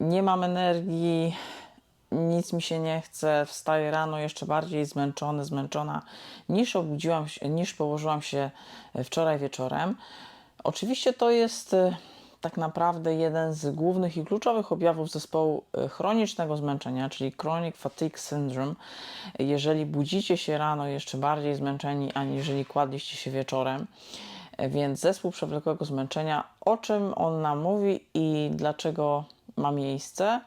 nie mam energii, nic mi się nie chce, wstaję rano jeszcze bardziej zmęczony, zmęczona niż obudziłam się, niż położyłam się wczoraj wieczorem. Oczywiście to jest e, tak naprawdę jeden z głównych i kluczowych objawów zespołu e, chronicznego zmęczenia, czyli chronic fatigue syndrome. Jeżeli budzicie się rano jeszcze bardziej zmęczeni, aniżeli kładliście się wieczorem, E, więc zespół przewlekłego zmęczenia, o czym on nam mówi i dlaczego ma miejsce,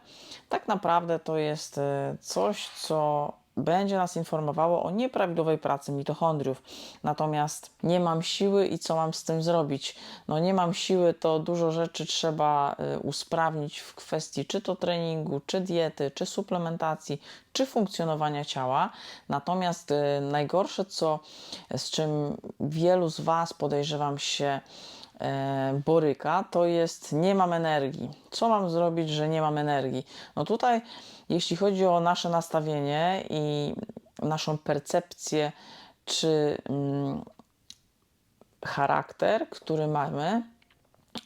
tak naprawdę to jest e, coś, co będzie nas informowało o nieprawidłowej pracy mitochondriów. Natomiast nie mam siły i co mam z tym zrobić? No nie mam siły, to dużo rzeczy trzeba y, usprawnić w kwestii czy to treningu, czy diety, czy suplementacji, czy funkcjonowania ciała. Natomiast y, najgorsze, co z czym wielu z Was podejrzewam się e, boryka, to jest nie mam energii. Co mam zrobić, że nie mam energii? No tutaj, jeśli chodzi o nasze nastawienie i naszą percepcję, czy mm, charakter, który mamy,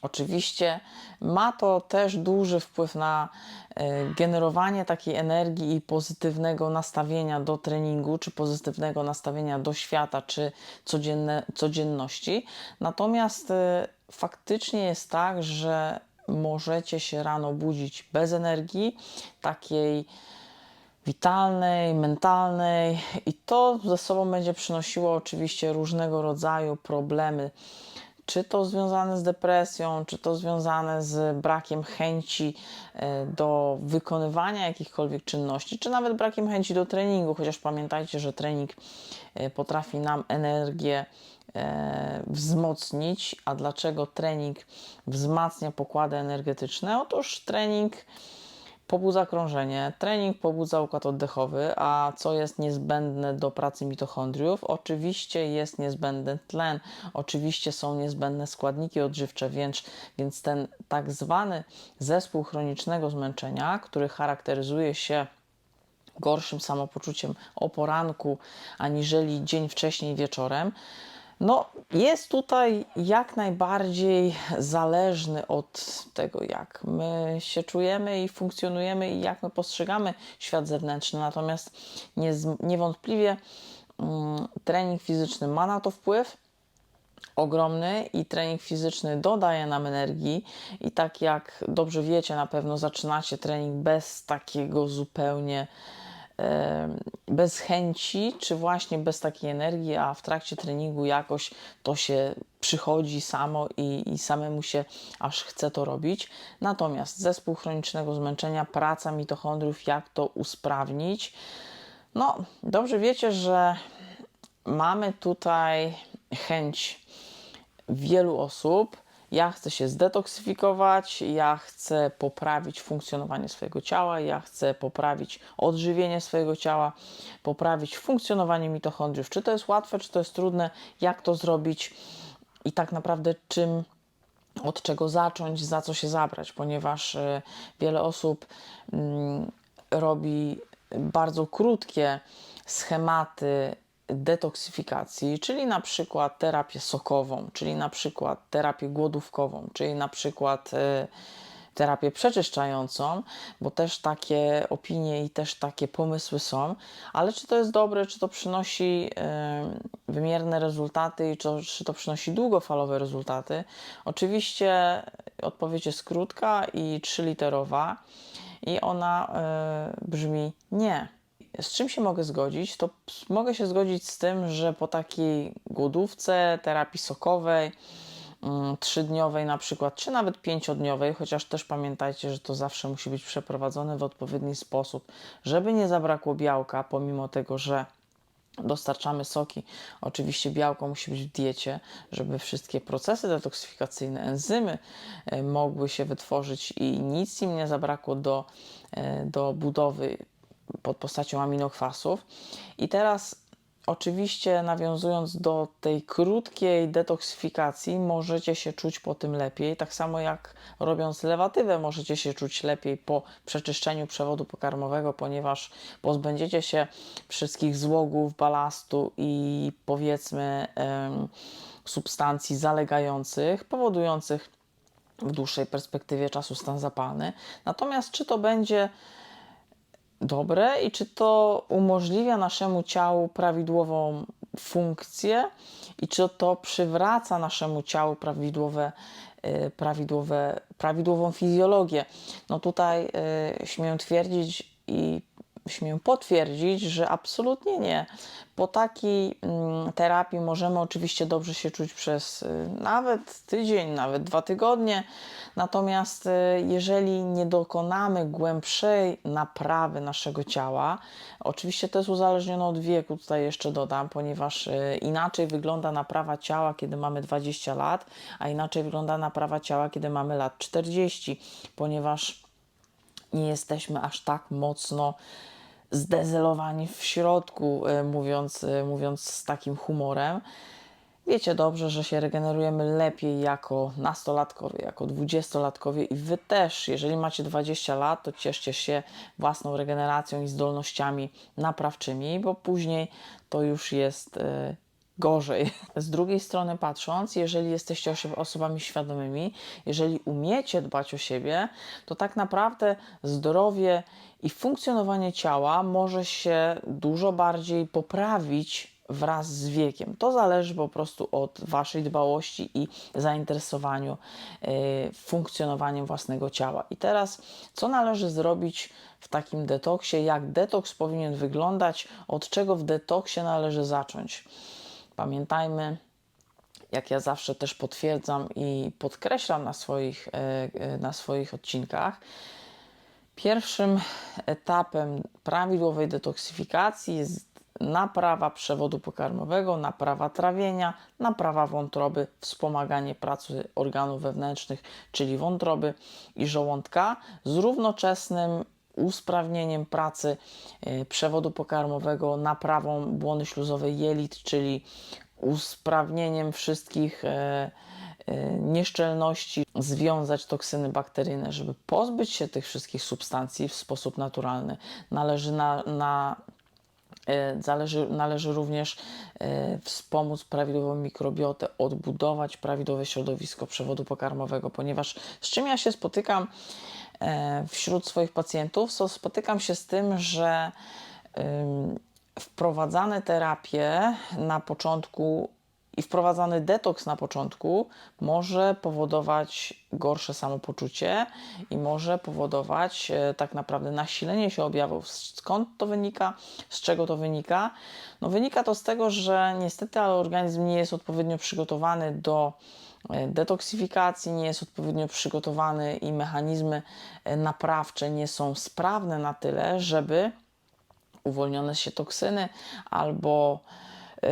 Oczywiście ma to też duży wpływ na e, generowanie takiej energii i pozytywnego nastawienia do treningu, czy pozytywnego nastawienia do świata, czy codzienne, codzienności. Natomiast e, faktycznie jest tak, że możecie się rano budzić bez energii, takiej witalnej, mentalnej, i to ze sobą będzie przynosiło oczywiście różnego rodzaju problemy czy to związane z depresją, czy to związane z brakiem chęci e, do wykonywania jakichkolwiek czynności, czy nawet brakiem chęci do treningu, chociaż pamiętajcie, że trening e, potrafi nam energię e, wzmocnić. A dlaczego trening wzmacnia pokłady energetyczne? Otóż trening pobudza krążenie, trening pobudza układ oddechowy, a co jest niezbędne do pracy mitochondriów? Oczywiście jest niezbędny tlen, oczywiście są niezbędne składniki odżywcze, więc, więc ten tak zwany zespół chronicznego zmęczenia, który charakteryzuje się gorszym samopoczuciem o poranku, aniżeli dzień wcześniej wieczorem, no, jest tutaj jak najbardziej zależny od tego, jak my się czujemy i funkcjonujemy i jak my postrzegamy świat zewnętrzny. Natomiast niewątpliwie mm, trening fizyczny ma na to wpływ ogromny i trening fizyczny dodaje nam energii i tak jak dobrze wiecie, na pewno zaczynacie trening bez takiego zupełnie bez chęci, czy właśnie bez takiej energii, a w trakcie treningu jakoś to się przychodzi samo i, i samemu się aż chce to robić. Natomiast zespół chronicznego zmęczenia, praca mitochondriów, jak to usprawnić? No, dobrze wiecie, że mamy tutaj chęć wielu osób, ja chcę się zdetoksyfikować, ja chcę poprawić funkcjonowanie swojego ciała, ja chcę poprawić odżywienie swojego ciała, poprawić funkcjonowanie mitochondriów. Czy to jest łatwe, czy to jest trudne, jak to zrobić i tak naprawdę czym od czego zacząć, za co się zabrać, ponieważ y, wiele osób mm, robi bardzo krótkie schematy detoksyfikacji, czyli na przykład terapię sokową, czyli na przykład terapię głodówkową, czyli na przykład y, terapię przeczyszczającą, bo też takie opinie i też takie pomysły są, ale czy to jest dobre, czy to przynosi y, wymierne rezultaty i czy, to przynosi długofalowe rezultaty? Oczywiście odpowiedź jest krótka i trzyliterowa i ona y, brzmi nie z czym się mogę zgodzić? To mogę się zgodzić z tym, że po takiej głodówce, terapii sokowej, mm, trzydniowej na przykład, czy nawet pięciodniowej, chociaż też pamiętajcie, że to zawsze musi być przeprowadzone w odpowiedni sposób, żeby nie zabrakło białka, pomimo tego, że dostarczamy soki. Oczywiście białko musi być w diecie, żeby wszystkie procesy detoksyfikacyjne, enzymy e, mogły się wytworzyć i nic im nie zabrakło do, e, do budowy pod postacią aminokwasów. I teraz Oczywiście, nawiązując do tej krótkiej detoksyfikacji, możecie się czuć po tym lepiej. Tak samo jak robiąc lewatywę, możecie się czuć lepiej po przeczyszczeniu przewodu pokarmowego, ponieważ pozbędziecie się wszystkich złogów, balastu i powiedzmy substancji zalegających, powodujących w dłuższej perspektywie czasu stan zapalny. Natomiast czy to będzie dobre i czy to umożliwia naszemu ciału prawidłową funkcję i czy to przywraca naszemu ciału prawidłowe, y, prawidłowe, prawidłową fizjologię. No tutaj y, śmiem twierdzić i śmiem potwierdzić, że absolutnie nie. Po takiej mm, terapii możemy oczywiście dobrze się czuć przez y, nawet tydzień, nawet dwa tygodnie. Natomiast y, jeżeli nie dokonamy głębszej naprawy naszego ciała, oczywiście to jest uzależnione od wieku, tutaj jeszcze dodam, ponieważ y, inaczej wygląda naprawa ciała, kiedy mamy 20 lat, a inaczej wygląda naprawa ciała, kiedy mamy lat 40, ponieważ nie jesteśmy aż tak mocno zdezelowani w środku, y, mówiąc, y, mówiąc z takim humorem. Wiecie dobrze, że się regenerujemy lepiej jako nastolatkowie, jako dwudziestolatkowie i wy też, jeżeli macie 20 lat, to cieszcie się własną regeneracją i zdolnościami naprawczymi, bo później to już jest y, gorzej. Z drugiej strony patrząc, jeżeli jesteście osobami świadomymi, jeżeli umiecie dbać o siebie, to tak naprawdę zdrowie i funkcjonowanie ciała może się dużo bardziej poprawić wraz z wiekiem. To zależy po prostu od Waszej dbałości i zainteresowaniu y, funkcjonowaniem własnego ciała. I teraz, co należy zrobić w takim detoksie? Jak detoks powinien wyglądać? Od czego w detoksie należy zacząć? Pamiętajmy, jak ja zawsze też potwierdzam i podkreślam na swoich, e, na swoich odcinkach, pierwszym etapem prawidłowej detoksyfikacji jest naprawa przewodu pokarmowego, naprawa trawienia, naprawa wątroby, wspomaganie pracy organów wewnętrznych, czyli wątroby i żołądka z równoczesnym usprawnieniem pracy e, przewodu pokarmowego, naprawą błony śluzowej jelit, czyli usprawnieniem wszystkich e, e, nieszczelności, związać toksyny bakteryjne, żeby pozbyć się tych wszystkich substancji w sposób naturalny. Należy na, na Zależy, należy również wspomóc prawidłową mikrobiotę, odbudować prawidłowe środowisko przewodu pokarmowego, ponieważ z czym ja się spotykam wśród swoich pacjentów, to spotykam się z tym, że wprowadzane terapie na początku i wprowadzany detoks na początku może powodować gorsze samopoczucie i może powodować e, tak naprawdę nasilenie się objawów. Skąd to wynika? Z czego to wynika? No wynika to z tego, że niestety ale organizm nie jest odpowiednio przygotowany do e, detoksyfikacji, nie jest odpowiednio przygotowany i mechanizmy e, naprawcze nie są sprawne na tyle, żeby uwolnione się toksyny albo y,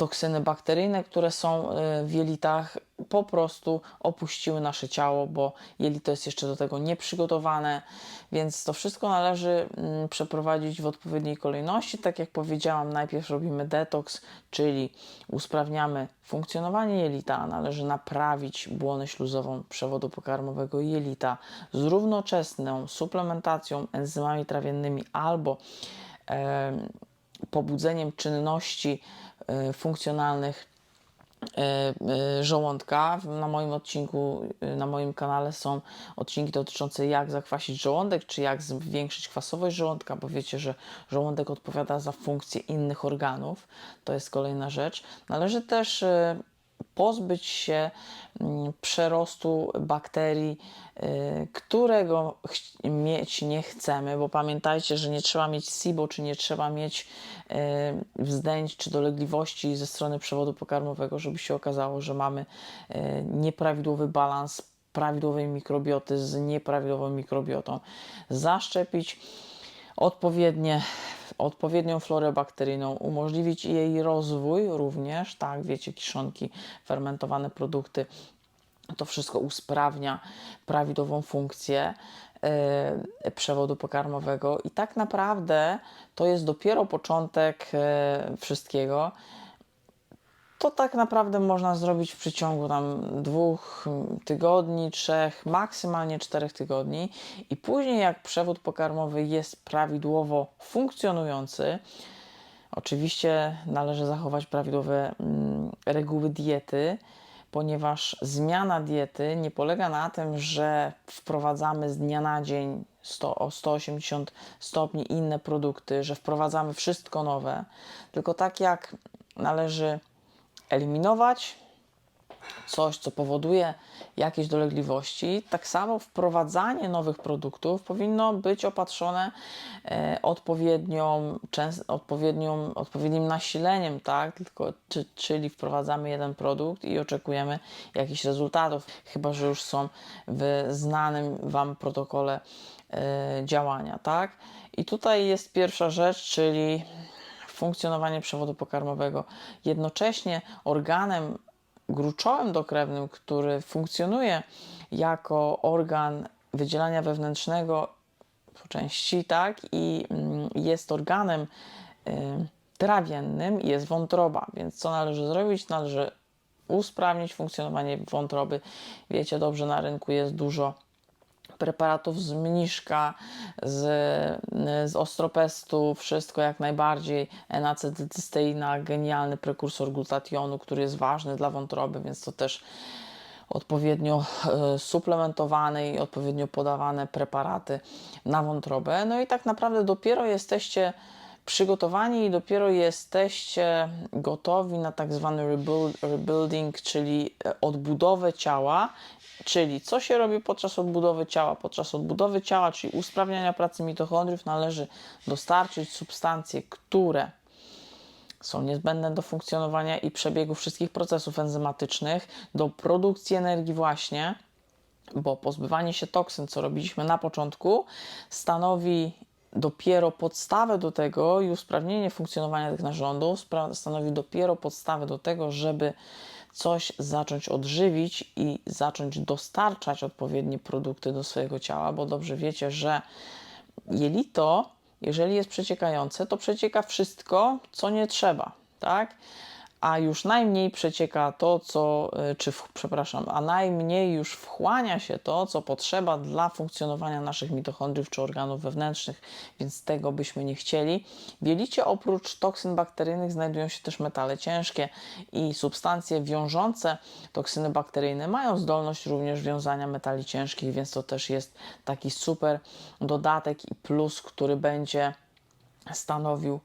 toksyny bakteryjne, które są y, w jelitach, po prostu opuściły nasze ciało, bo jelito jest jeszcze do tego nieprzygotowane, więc to wszystko należy mm, przeprowadzić w odpowiedniej kolejności. Tak jak powiedziałam, najpierw robimy detoks, czyli usprawniamy funkcjonowanie jelita, należy naprawić błonę śluzową przewodu pokarmowego jelita z równoczesną suplementacją enzymami trawiennymi albo pobudzeniem czynności e, funkcjonalnych e, e, żołądka. Na moim odcinku, na moim kanale są odcinki dotyczące jak zakwasić żołądek, czy jak zwiększyć kwasowość żołądka, bo wiecie, że żołądek odpowiada za funkcje innych organów. To jest kolejna rzecz. Należy też pozbyć się mm, przerostu bakterii, y, którego mieć nie chcemy, bo pamiętajcie, że nie trzeba mieć SIBO, czy nie trzeba mieć y, wzdęć czy dolegliwości ze strony przewodu pokarmowego, żeby się okazało, że mamy y, nieprawidłowy balans prawidłowej mikrobioty z nieprawidłową mikrobiotą. Zaszczepić odpowiednie odpowiednią florę bakteryjną, umożliwić jej rozwój również, tak, wiecie, kiszonki, fermentowane produkty, to wszystko usprawnia prawidłową funkcję yy, przewodu pokarmowego. I tak naprawdę to jest dopiero początek yy, wszystkiego to tak naprawdę można zrobić w przeciągu tam dwóch tygodni, trzech, maksymalnie czterech tygodni. I później jak przewód pokarmowy jest prawidłowo funkcjonujący, oczywiście należy zachować prawidłowe mm, reguły diety, ponieważ zmiana diety nie polega na tym, że wprowadzamy z dnia na dzień 100, o 180 stopni inne produkty, że wprowadzamy wszystko nowe, tylko tak jak należy eliminować coś, co powoduje jakieś dolegliwości, tak samo wprowadzanie nowych produktów powinno być opatrzone e, odpowiednią, odpowiednią, odpowiednim nasileniem, tak? Tylko, czy, czyli wprowadzamy jeden produkt i oczekujemy jakichś rezultatów, chyba że już są w znanym Wam protokole e, działania, tak? I tutaj jest pierwsza rzecz, czyli funkcjonowanie przewodu pokarmowego. Jednocześnie organem gruczołem dokrewnym, który funkcjonuje jako organ wydzielania wewnętrznego po części, tak, i mm, jest organem y, trawiennym, jest wątroba. Więc co należy zrobić? Należy usprawnić funkcjonowanie wątroby. Wiecie dobrze, na rynku jest dużo preparatów z mniszka, z, z ostropestu, wszystko jak najbardziej. N-acetycysteina, genialny prekursor glutationu, który jest ważny dla wątroby, więc to też odpowiednio e, suplementowane i odpowiednio podawane preparaty na wątrobę. No i tak naprawdę dopiero jesteście przygotowani i dopiero jesteście gotowi na tak zwany rebuild, rebuilding, czyli e, odbudowę ciała. Czyli co się robi podczas odbudowy ciała? Podczas odbudowy ciała, czyli usprawniania pracy mitochondriów, należy dostarczyć substancje, które są niezbędne do funkcjonowania i przebiegu wszystkich procesów enzymatycznych, do produkcji energii właśnie, bo pozbywanie się toksyn, co robiliśmy na początku, stanowi dopiero podstawę do tego i usprawnienie funkcjonowania tych narządów stanowi dopiero podstawę do tego, żeby coś zacząć odżywić i zacząć dostarczać odpowiednie produkty do swojego ciała, bo dobrze wiecie, że jelito, jeżeli jest przeciekające, to przecieka wszystko, co nie trzeba, tak? A już najmniej przecieka to, co, y, czy w, przepraszam, a najmniej już wchłania się to, co potrzeba dla funkcjonowania naszych mitochondriów czy organów wewnętrznych, więc tego byśmy nie chcieli. W jelicie oprócz toksyn bakteryjnych znajdują się też metale ciężkie i substancje wiążące toksyny bakteryjne mają zdolność również wiązania metali ciężkich, więc to też jest taki super dodatek i plus, który będzie stanowił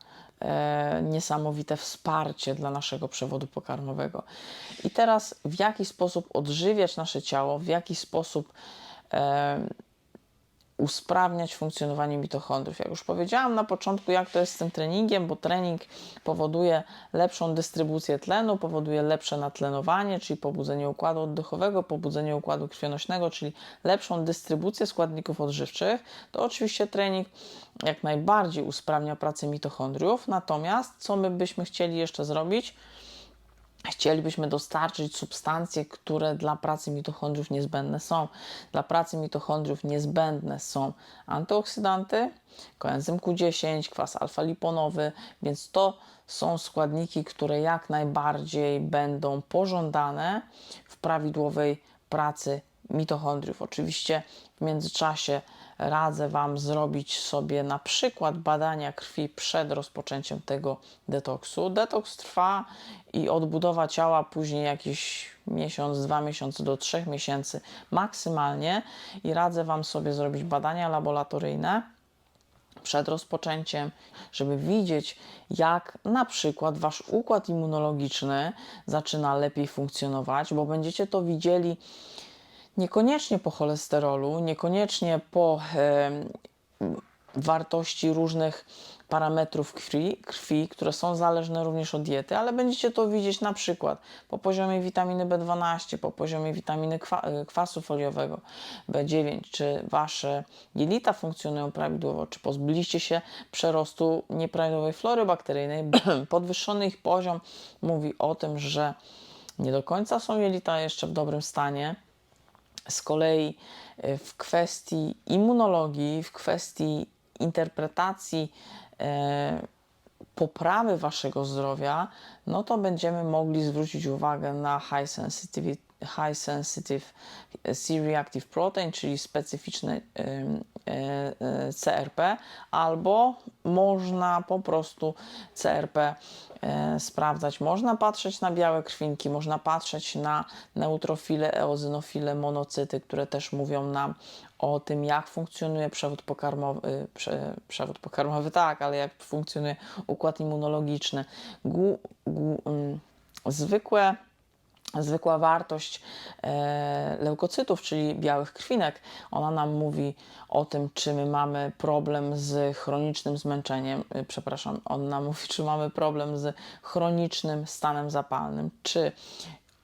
niesamowite wsparcie dla naszego przewodu pokarmowego. I teraz w jaki sposób odżywiać nasze ciało, w jaki sposób e, usprawniać funkcjonowanie mitochondriów. Jak już powiedziałam na początku, jak to jest z tym treningiem, bo trening powoduje lepszą dystrybucję tlenu, powoduje lepsze natlenowanie, czyli pobudzenie układu oddechowego, pobudzenie układu krwionośnego, czyli lepszą dystrybucję składników odżywczych. To oczywiście trening jak najbardziej usprawnia pracę mitochondriów. Natomiast co my byśmy chcieli jeszcze zrobić? Chcielibyśmy dostarczyć substancje, które dla pracy mitochondriów niezbędne są. Dla pracy mitochondriów niezbędne są antyoksydanty, koenzym Q10, kwas alfa-liponowy, więc to są składniki, które jak najbardziej będą pożądane w prawidłowej pracy mitochondriów. Oczywiście w międzyczasie radzę Wam zrobić sobie na przykład badania krwi przed rozpoczęciem tego detoksu. Detoks trwa i odbudowa ciała później jakiś miesiąc, dwa miesiące do trzech miesięcy maksymalnie i radzę Wam sobie zrobić badania laboratoryjne przed rozpoczęciem, żeby widzieć, jak na przykład Wasz układ immunologiczny zaczyna lepiej funkcjonować, bo będziecie to widzieli Niekoniecznie po cholesterolu, niekoniecznie po e, wartości różnych parametrów krwi, krwi, które są zależne również od diety, ale będziecie to widzieć na przykład po poziomie witaminy B12, po poziomie witaminy kwa, e, kwasu foliowego B9, czy wasze jelita funkcjonują prawidłowo, czy pozbyliście się przerostu nieprawidłowej flory bakteryjnej. Podwyższony ich poziom mówi o tym, że nie do końca są jelita jeszcze w dobrym stanie z kolei e, w kwestii immunologii, w kwestii interpretacji e, poprawy waszego zdrowia, no to będziemy mogli zwrócić uwagę na high sensitivity, high sensitive C-reactive protein, czyli specyficzny ym, e, e, CRP, albo można po prostu CRP e, sprawdzać. Można patrzeć na białe krwinki, można patrzeć na neutrofile, eozynofile, monocyty, które też mówią nam o tym, jak funkcjonuje przewód pokarmowy, prze, przewód pokarmowy, tak, ale jak funkcjonuje układ immunologiczny. Gu, gu, ym, zwykłe zwykła wartość e, leukocytów, czyli białych krwinek, ona nam mówi o tym, czy my mamy problem z chronicznym zmęczeniem, e, przepraszam, on nam mówi, czy mamy problem z chronicznym stanem zapalnym, czy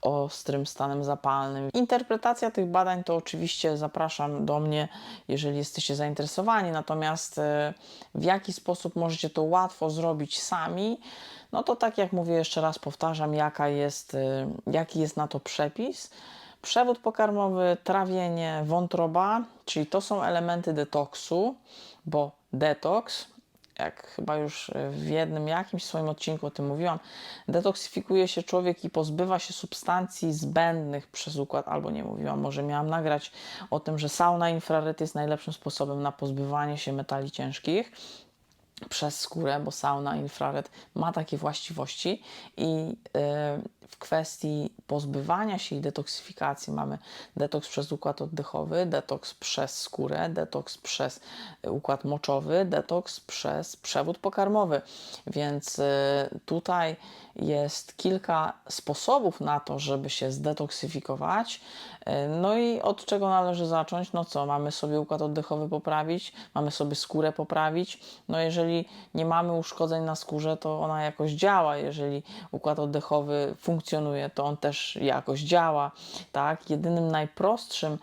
ostrym stanem zapalnym. Interpretacja tych badań to oczywiście zapraszam do mnie, jeżeli jesteście zainteresowani, natomiast e, w jaki sposób możecie to łatwo zrobić sami, no to tak jak mówię, jeszcze raz powtarzam, jaka jest, e, jaki jest na to przepis. Przewód pokarmowy, trawienie, wątroba, czyli to są elementy detoksu, bo detoks jak chyba już w jednym jakimś swoim odcinku o tym mówiłam, detoksyfikuje się człowiek i pozbywa się substancji zbędnych przez układ, albo nie mówiłam, może miałam nagrać o tym, że sauna infrared jest najlepszym sposobem na pozbywanie się metali ciężkich przez skórę, bo sauna infrared ma takie właściwości i y, w kwestii pozbywania się i detoksyfikacji mamy detoks przez układ oddechowy, detoks przez skórę, detoks przez układ moczowy, detoks przez przewód pokarmowy. Więc y, tutaj jest kilka sposobów na to, żeby się zdetoksyfikować. Y, no i od czego należy zacząć? No co, mamy sobie układ oddechowy poprawić, mamy sobie skórę poprawić. No jeżeli nie mamy uszkodzeń na skórze, to ona jakoś działa. Jeżeli układ oddechowy funkcjonuje, to on też jakoś działa. Tak? Jedynym najprostszym, y,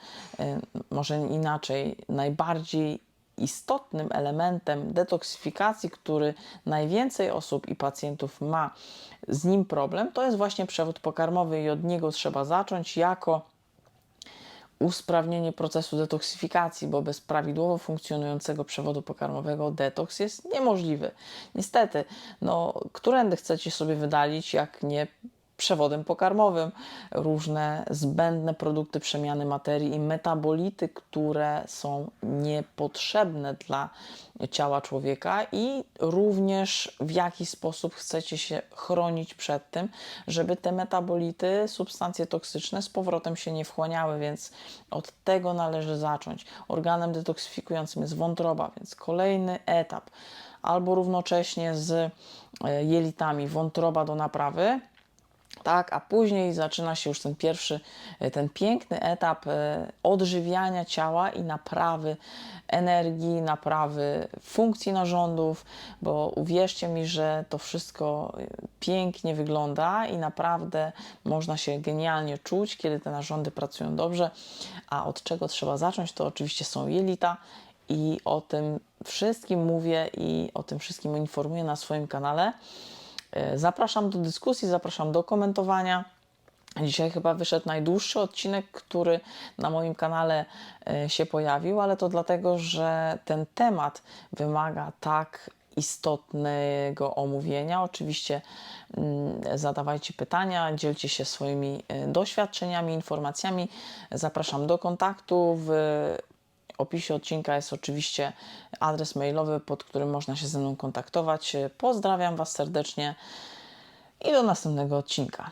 może inaczej, najbardziej istotnym elementem detoksyfikacji, który najwięcej osób i pacjentów ma z nim problem, to jest właśnie przewód pokarmowy i od niego trzeba zacząć jako usprawnienie procesu detoksyfikacji, bo bez prawidłowo funkcjonującego przewodu pokarmowego detoks jest niemożliwy. Niestety, no, którędy chcecie sobie wydalić, jak nie przewodem pokarmowym, różne zbędne produkty przemiany materii i metabolity, które są niepotrzebne dla ciała człowieka i również w jaki sposób chcecie się chronić przed tym, żeby te metabolity, substancje toksyczne z powrotem się nie wchłaniały, więc od tego należy zacząć. Organem detoksyfikującym jest wątroba, więc kolejny etap. Albo równocześnie z e, jelitami wątroba do naprawy, tak, a później zaczyna się już ten pierwszy, e, ten piękny etap e, odżywiania ciała i naprawy energii, naprawy funkcji narządów, bo uwierzcie mi, że to wszystko e, pięknie wygląda i naprawdę można się genialnie czuć, kiedy te narządy pracują dobrze. A od czego trzeba zacząć, to oczywiście są jelita i o tym wszystkim mówię i o tym wszystkim informuję na swoim kanale. E, zapraszam do dyskusji, zapraszam do komentowania. Dzisiaj chyba wyszedł najdłuższy odcinek, który na moim kanale e, się pojawił, ale to dlatego, że ten temat wymaga tak istotnego omówienia. Oczywiście mm, zadawajcie pytania, dzielcie się swoimi e, doświadczeniami, informacjami. Zapraszam do kontaktu. W opisie odcinka jest oczywiście adres mailowy, pod którym można się ze mną kontaktować. Pozdrawiam Was serdecznie i do następnego odcinka.